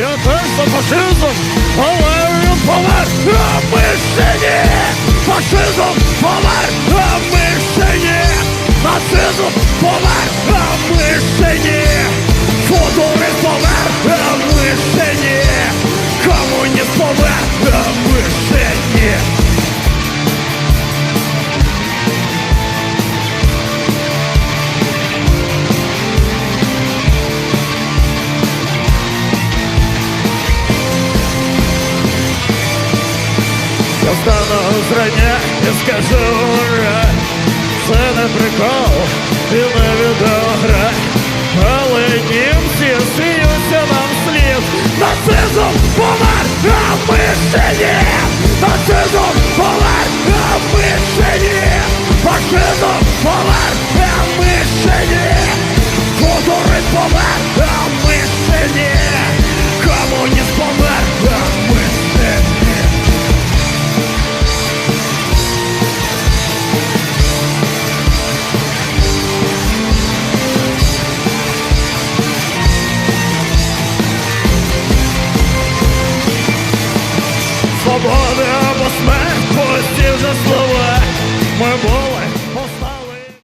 Я теж фашизм, але помер, а ми ще ні! Фашизм помер, а ми ще ні! Нацизм помер, а ми ще ні! Стану зрання і скажу ура! Це не прикол of others.